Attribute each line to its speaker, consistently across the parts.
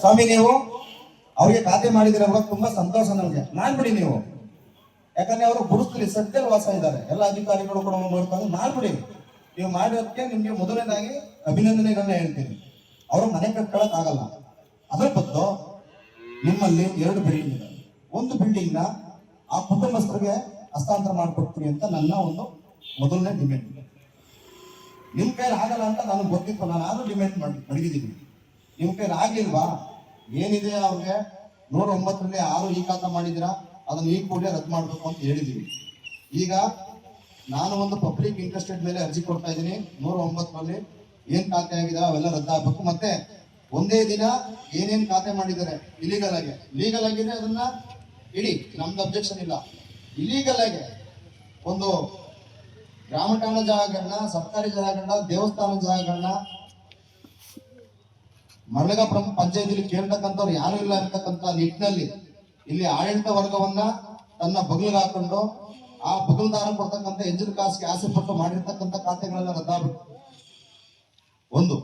Speaker 1: ಸ್ವಾಮಿ, ನೀವು ಅವರಿಗೆ ಖಾತೆ ಮಾಡಿದಿರೋ ತುಂಬಾ ಸಂತೋಷ ನಮ್ಗೆ. ಮಾಡ್ಬಿಡಿ ನೀವು. ಯಾಕಂದ್ರೆ ಅವರು ಗುರುಸ್ತಲ್ಲಿ ಸದ್ಯದಲ್ಲಿ ವಾಸ ಇದ್ದಾರೆ. ಎಲ್ಲ ಅಧಿಕಾರಿಗಳು ಕೂಡ ನೋಡ್ಕೊಂಡು ಮಾಡ್ಬಿಡಿ ನೀವು ಮಾಡಿರೋದಕ್ಕೆ ನಿಮ್ಗೆ ಮೊದಲನೇದಾಗಿ ಅಭಿನಂದನೆಗಳನ್ನ ಹೇಳ್ತೀನಿ. ಅವರು ಮನೆ ಕಟ್ಕೊಳಕ್ ಆಗಲ್ಲ. ಅದ್ರ ಬದಲು ನಿಮ್ಮಲ್ಲಿ ಎರಡು ಬಿಲ್ಡಿಂಗ್ ಇದೆ. ಒಂದು ಬಿಲ್ಡಿಂಗ್ ಆ ಕುಟುಂಬಸ್ಥರಿಗೆ ಹಸ್ತಾಂತರ ಮಾಡಿಕೊಡ್ತೀನಿ ಅಂತ ನನ್ನ ಒಂದು ಮೊದಲನೇ ಡಿಮ್ಯಾಂಡ್ ನಿಮ್ ಕೈಲಿ ಆಗಲ್ಲ ಅಂತ ನನಗೆ ಗೊತ್ತಿತ್ತು. ನಾನು ಆದ್ರೂ ಡಿಮ್ಯಾಂಡ್ ಮಾಡಿ ಮಡಗಿದ್ದೀನಿ ನಿಮ್ ಕೈಲಿ ಆಗ್ಲಿಲ್ವಾ? ಏನಿದೆ ಅವ್ರಿಗೆ? ನೂರ ಒಂಬತ್ತರಲ್ಲಿ ಆರು ಈ ಖಾತ ಮಾಡಿದಿರಾ ಅದನ್ನ ಈ ಕೂಡಲೇ ರದ್ದು ಮಾಡಬೇಕು ಅಂತ ಹೇಳಿದೀವಿ. ಈಗ ನಾನು ಒಂದು ಪಬ್ಲಿಕ್ ಇಂಟ್ರೆಸ್ಟೆಡ್ ಮೇಲೆ ಅರ್ಜಿ ಕೊಡ್ತಾ ಇದ್ದೀನಿ. ನೂರ ಒಂಬತ್ತರಲ್ಲಿ ಏನ್ ಖಾತೆ ಆಗಿದೆ ಅವೆಲ್ಲ ರದ್ದಾಗಬೇಕು ಮತ್ತೆ ಒಂದೇ ದಿನ ಏನೇನ್ ಖಾತೆ ಮಾಡಿದ್ದಾರೆ? ಇಲೀಗಲ್ ಆಗಿ. ಲೀಗಲ್ ಆಗಿದೆ ಅದನ್ನ ಇಡಿ. ನಮ್ದು ಅಬ್ಜೆಕ್ಷನ್ ಇಲ್ಲ. ಇಲೀಗಲ್ ಆಗಿ ಒಂದು ಗ್ರಾಮ ಠಾಣಾ ಜಾಗಗಳನ್ನ ಸರ್ಕಾರಿ ಜಾಗಗಳನ್ನ ದೇವಸ್ಥಾನ ಜಾಗಗಳನ್ನ ಮರಳಗ ಪ್ರಮುಖ ಪಂಚಾಯತಿಲಿ ಕೇಳ್ತಕ್ಕಂಥವ್ರು ಯಾರು ಇಲ್ಲ ಅಂತಕ್ಕಂಥ ನಿಟ್ಟಿನಲ್ಲಿ ಇಲ್ಲಿ ಆಡಳಿತ ವರ್ಗವನ್ನ ತನ್ನ ಬಗಲಿಗೆ ಹಾಕೊಂಡು ಆ ಬಗಲ್ದಾರ ಕೊಡ್ತಕ್ಕಂಥ ಎಂಜಿನ ಕಾಸಿಗೆ ಆಸೆ ಪಟ್ಟು ಮಾಡಿರ್ತಕ್ಕಂಥ ಖಾತೆಗಳೆಲ್ಲ ರದ್ದಾಗಬೇಕು ಒಂದು,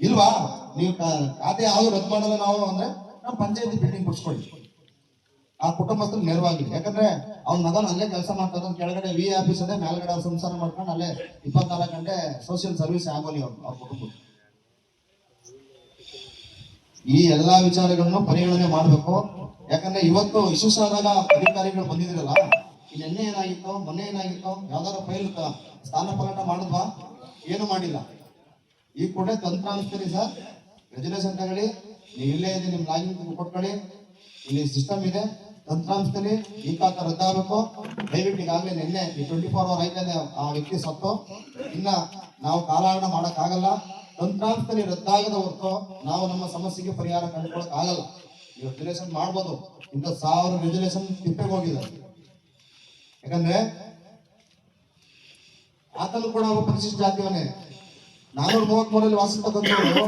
Speaker 1: ಇಲ್ವಾ? ನೀವು ಖಾತೆ ಯಾವ್ದು ರದ್ದು ಮಾಡಲ್ಲ ನಾವು ಅಂದ್ರೆ ನಾವು ಪಂಚಾಯತಿ ಬಿಲ್ಡಿಂಗ್ ಬಿಡಿಸ್ಕೊಳ್ಳಿ ಆ ಕುಟುಂಬಸ್ಥರು ನೆರವಾಗಿ ಯಾಕಂದ್ರೆ ಅವ್ನ ಮಗನ ಅಲ್ಲೇ ಕೆಲಸ ಮಾಡ್ತಾರೆ ಕೆಳಗಡೆ ವಿ ಆಫೀಸ್ ಅದೇ, ಮೇಲ್ಗಡೆ ಸಂಸಾರ ಮಾಡ್ಕೊಂಡು ಅಲ್ಲೇ ಇಪ್ಪತ್ನಾಲ್ಕು ಗಂಟೆ ಸೋಷಿಯಲ್ ಸರ್ವಿಸ್ ಆಗೋಲಿ ಅವ್ರ ಕುಟುಂಬ ಈ ಎಲ್ಲಾ ವಿಚಾರಗಳನ್ನು ಪರಿಗಣನೆ ಮಾಡಬೇಕು. ಯಾಕಂದ್ರೆ ಇವತ್ತು ಇಶ್ಯೂಸ್ ಆದಾಗ ಅಧಿಕಾರಿಗಳು ಬಂದಿದ್ರಲ್ಲ ಇಲ್ಲಿ ನಿನ್ನೆ ಏನಾಗಿತ್ತು, ಮೊನ್ನೆ ಏನಾಗಿತ್ತು, ಯಾವ್ದಾದ್ರು ಫೈಲ್ ಸ್ಥಾನಪಲ್ಲಟ ಮಾಡಿದ್ವಾ? ಏನು ಮಾಡಿಲ್ಲ. ಈ ಕೂಡ ತಂತ್ರಾಂಶರಿ ಸರ್ ರೆಜುಲೇಷನ್ ತಗೊಳ್ಳಿ ನೀವು ಇಲ್ಲೇ ಇದೆ ನಿಮ್ ಲಾಗಿನ್ ಕೊಟ್ಕೊಳ್ಳಿ. ಇಲ್ಲಿ ಸಿಸ್ಟಮ್ ಇದೆ. ತಂತ್ರಾಂಶದಲ್ಲಿ ಈ ಖಾತೆ ರದ್ದಾಗಬೇಕು. ದಯವಿಟ್ಟು ಈಗಾಗಲೇ ನಿನ್ನೆ ಟ್ವೆಂಟಿ ಫೋರ್ ಅವರ್ ಆಯ್ತಾನೆ ಆ ವ್ಯಕ್ತಿ ಸತ್ತು. ಇನ್ನ ನಾವು ಕಾಲಹರಣ ಮಾಡೋಕ್ಕಾಗಲ್ಲ. ತಂತ್ರಾಂಶದಲ್ಲಿ ರದ್ದಾಗದ ಹೊರತು ನಾವು ನಮ್ಮ ಸಮಸ್ಯೆಗೆ ಪರಿಹಾರ ಕಂಡುಕೊಳ್ಳಕ್ ಆಗಲ್ಲ. ರೆಜುಲೇಷನ್ ಮಾಡ್ಬೋದು. ಇಂಥ ಸಾವಿರ ರೆಜುಲೇಷನ್ ತಿಪ್ಪೆಗೆ ಹೋಗಿದೆ ಯಾಕಂದ್ರೆ ಆತನು ಕೂಡ ಅವರು ಪರಿಶಿಷ್ಟ ಜಾತಿಯವನೇ. ನಾನೂರ ಮೂವತ್ತ್ ಮೂರಲ್ಲಿ ವಾಸಿಸ್ತಕ್ಕಂಥವ್ರು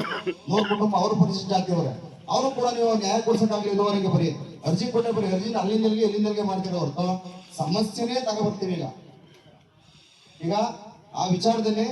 Speaker 1: ನೂರು ಕುಟುಂಬ ಅವರು ಪರಿಶಿಷ್ಟ ಜಾತಿಯವರೇ. ಅವರು ಕೂಡ ನೀವು ನ್ಯಾಯ ಕೊಡಿಸಿದಾಗಲಿ ಇದುವರೆಗೆ ಬರೀ. ಅರ್ಜಿ ಕೊಟ್ಟೆ ಬರೀ ಅರ್ಜಿನ ಅಲ್ಲಿಂದಲ್ಲಿಗೆ ಎಲ್ಲಿಂದಲ್ಲಿಗೆ ಮಾಡ್ತೀರ ಹೊರತು ಸಮಸ್ಯೆನೇ ತಗೊಬರ್ತೀವಿ ಈಗ ಈಗ ಆ ವಿಚಾರದಲ್ಲಿ